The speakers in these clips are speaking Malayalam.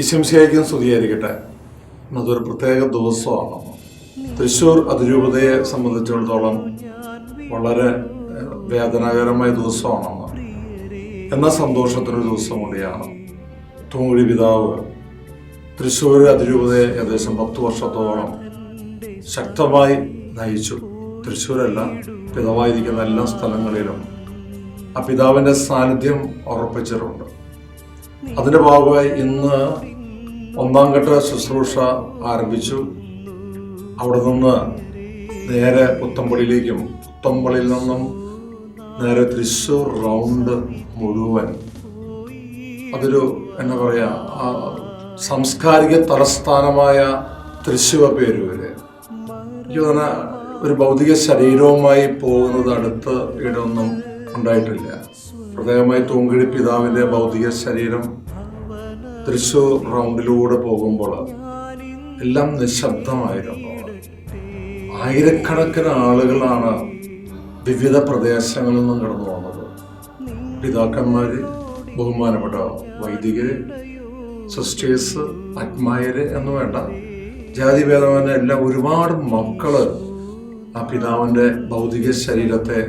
ഈശംശിയായിരിക്കും സ്തുതിയായിരിക്കട്ടെ. അതൊരു പ്രത്യേക ദിവസമാണ് തൃശ്ശൂർ അതിരൂപതയെ സംബന്ധിച്ചിടത്തോളം വളരെ വേദനാകരമായ ദിവസമാണെന്ന്. എന്ന സന്തോഷത്തിനൊരു ദിവസം കൂടിയാണ്. തൂങ്ങുഴി പിതാവ് തൃശ്ശൂർ അതിരൂപതയെ ഏകദേശം പത്ത് വർഷത്തോളം ശക്തമായി നയിച്ചു. തൃശ്ശൂരല്ല പിതാവായിരിക്കുന്ന എല്ലാ സ്ഥലങ്ങളിലും ആ പിതാവിന്റെ സാന്നിധ്യം ഉറപ്പിച്ചിട്ടുണ്ട്. അതിന്റെ ഭാഗമായി ഇന്ന് ഒന്നാം ഘട്ട ശുശ്രൂഷ ആരംഭിച്ചു. അവിടെ നിന്ന് നേരെ പുത്തമ്പള്ളിയിലേക്കും പുത്തമ്പള്ളിയിൽ നിന്നും നേരെ തൃശ്ശൂർ റൗണ്ട് മുഴുവൻ. അതൊരു എന്താ പറയാ ആ സാംസ്കാരിക തലസ്ഥാനമായ തൃശ്ശൂർ പേരൂര് എനിക്ക് ഒരു ഭൗതിക ശരീരവുമായി പോകുന്നത് അടുത്ത് ഇടമൊന്നും ഉണ്ടായിട്ടില്ല. പ്രത്യേകമായി തൂങ്കിഴി പിതാവിന്റെ ഭൗതിക ശരീരം തൃശൂർ റൗണ്ടിലൂടെ പോകുമ്പോൾ എല്ലാം നിശബ്ദമായിരുന്നു. ആയിരക്കണക്കിന് ആളുകളാണ് വിവിധ പ്രദേശങ്ങളിൽ നിന്നും കടന്നു വന്നത്. പിതാക്കന്മാര് ബഹുമാനപ്പെട്ട വൈദികര് സിസ്റ്റേഴ്സ് ആത്മായര് എന്ന് വേണ്ട ജാതിഭേദമെന്ന എല്ലാം ഒരുപാട് മക്കൾ ആ പിതാവിന്റെ ഭൗതിക ശരീരത്തെ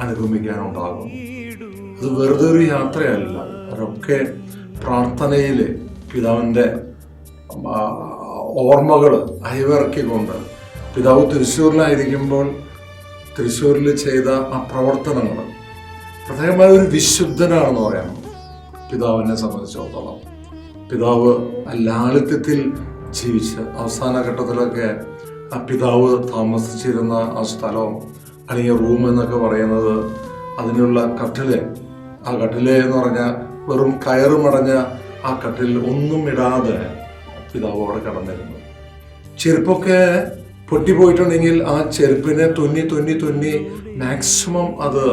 അനുഗമിക്കാനുണ്ടാകും അത് വെറുതെ ഒരു യാത്രയല്ല. അവരൊക്കെ പ്രാർത്ഥനയിൽ പിതാവിന്റെ ആ, ഓർമ്മകൾ അയവിറക്കിക്കൊണ്ട് പിതാവ് തൃശ്ശൂരിലായിരിക്കുമ്പോൾ തൃശ്ശൂരിൽ ചെയ്ത ആ പ്രവർത്തനങ്ങൾ പ്രത്യേകമായ ഒരു വിശുദ്ധനാണെന്ന് പറയാം. പിതാവിനെ സംബന്ധിച്ചിടത്തോളം. പിതാവ് ലാളിത്യത്തിൽ ജീവിച്ച് അവസാന ഘട്ടത്തിലൊക്കെ ആ പിതാവ് താമസിച്ചിരുന്ന ആ സ്ഥലവും അല്ലെങ്കിൽ റൂം എന്നൊക്കെ പറയുന്നത് അതിനുള്ള കട്ടിൽ. ആ കട്ടിൽ എന്ന് പറഞ്ഞാൽ വെറും കയറുമടഞ്ഞ ആ കട്ടിൽ ഒന്നും ഇടാതെ പിതാവ് അവിടെ കടന്നിരുന്നു. ചെരുപ്പൊക്കെ പൊട്ടിപ്പോയിട്ടുണ്ടെങ്കിൽ ആ ചെരുപ്പിനെ തുന്നി തുന്നി തുന്നി മാക്സിമം അത്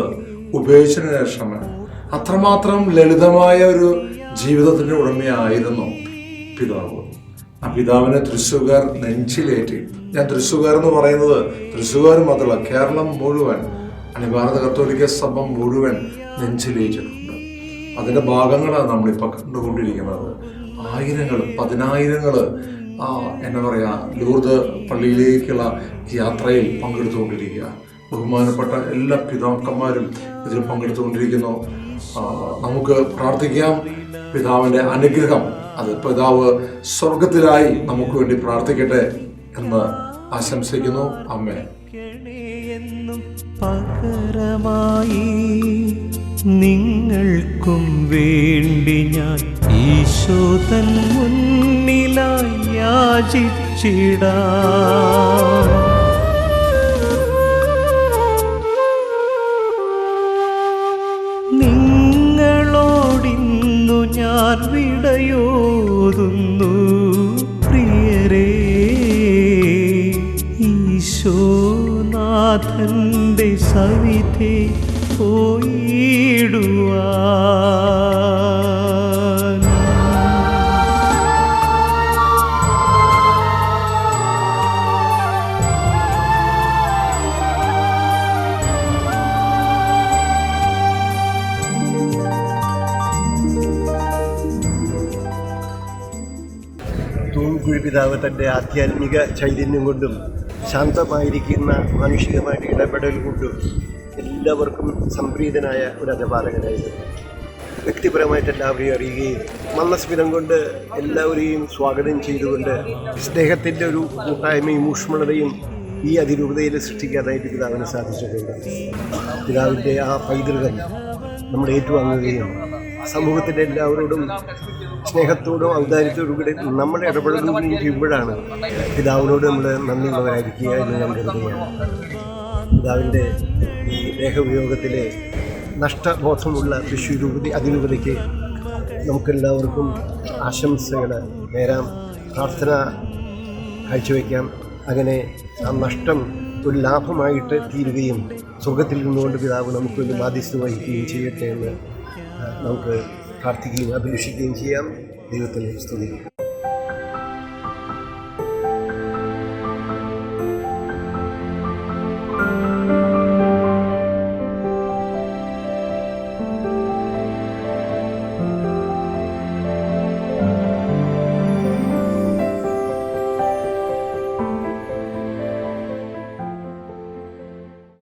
ഉപയോഗിച്ചതിന് ശേഷം അത്രമാത്രം ലളിതമായ ഒരു ജീവിതത്തിന്റെ ഉടമയായിരുന്നു പിതാവ്. ആ പിതാവിനെ തൃശ്ശൂകാർ നെഞ്ചിലേറ്റി. ഞാൻ തൃശ്ശൂകാർ എന്ന് പറയുന്നത് തൃശ്ശൂകാർ മാത്രമല്ല കേരളം മുഴുവൻ അല്ലെങ്കിൽ ഭാരത കത്തോലിക്ക സഭ മുഴുവൻ നെഞ്ചിലേറ്റിട്ടുണ്ട് അതിന്റെ ഭാഗങ്ങളാണ് നമ്മളിപ്പോൾ കണ്ടുകൊണ്ടിരിക്കുന്നത്. ആയിരങ്ങൾ പതിനായിരങ്ങൾ ആ എന്താ പറയുക ലൂർദ് പള്ളിയിലേക്കുള്ള യാത്രയിൽ പങ്കെടുത്തുകൊണ്ടിരിക്കുക. ബഹുമാനപ്പെട്ട എല്ലാ പിതാക്കന്മാരും ഇതിൽ പങ്കെടുത്തുകൊണ്ടിരിക്കുന്നു. നമുക്ക് പ്രാർത്ഥിക്കാം. പിതാവിന്റെ അനുഗ്രഹം അത് പിതാവ് സ്വർഗത്തിലായി നമുക്ക് വേണ്ടി പ്രാർത്ഥിക്കട്ടെ എന്ന് ആശംസിക്കുന്നു. അമ്മേ പകരമായി നിങ്ങൾക്കും വേണ്ടി ഞാൻ ഈശോതൻ മുന്നിലായി യാചിച്ചിടാം. നിങ്ങളോടിന്നു ഞാൻ വിടയോതുന്നു പ്രിയരേ. ഈശോനാഥന്റെ സവിധി പോയിടുവാൻ. തൂൺകുഴി പിതാവ് തന്റെ ആധ്യാത്മിക ചൈതന്യം കൊണ്ടും ശാന്തമായിരിക്കുന്ന മാനുഷികമായിട്ട് ഇടപെടൽ കൊണ്ടും എല്ലാവർക്കും സംപ്രീതനായ ഒരു അജപാലകനായിരുന്നു വ്യക്തിപരമായിട്ട് എല്ലാവരെയും അറിയുകയും മന്ദസ്മിതം കൊണ്ട് എല്ലാവരെയും സ്വാഗതം ചെയ്തുകൊണ്ട് സ്നേഹത്തിന്റെ ഒരു കൂട്ടായ്മയും ഊഷ്മളതയും ഈ അതിരൂപതയിൽ സൃഷ്ടിക്കാനായിട്ട് പിതാവിന് സാധിച്ചിട്ടുണ്ട്. പിതാവിന്റെ ആ പൈതൃകം നമ്മൾ ഏറ്റുവാങ്ങുകയും സമൂഹത്തിന്റെ എല്ലാവരോടും സ്നേഹത്തോടും ഔദാര്യത്തോടും കൂടി നമ്മൾ ഇടപെടുകയും ചെയ്യുമ്പോഴാണ് പിതാവിനോട് നമ്മൾ നന്ദിയുള്ളവരായിരിക്കുക എന്ന് ഞാൻ കരുതുകയാണ്. പിതാവിന്റെ ഈ ദേഹവിയോഗത്തിലെ നഷ്ടബോധമുള്ള വിശ്വരൂപതി അതിരൂപതയ്ക്ക് നമുക്കെല്ലാവർക്കും ആശംസകൾ നേരാം പ്രാർത്ഥന കാഴ്ചവെക്കാം. അങ്ങനെ ആ നഷ്ടം ഒരു ലാഭമായിട്ട് തീരുകയും സ്വർഗത്തിൽ നിന്നുകൊണ്ട് പിതാവ് നമുക്ക് വേണ്ടി ബാധ്യസ്ഥ വഹിക്കുകയും ചെയ്യട്ടെ എന്ന് നമുക്ക് പ്രാർത്ഥിക്കുകയും അഭിലഷിക്കുകയും ചെയ്യാം. ദൈവത്തിൽ സ്തുതി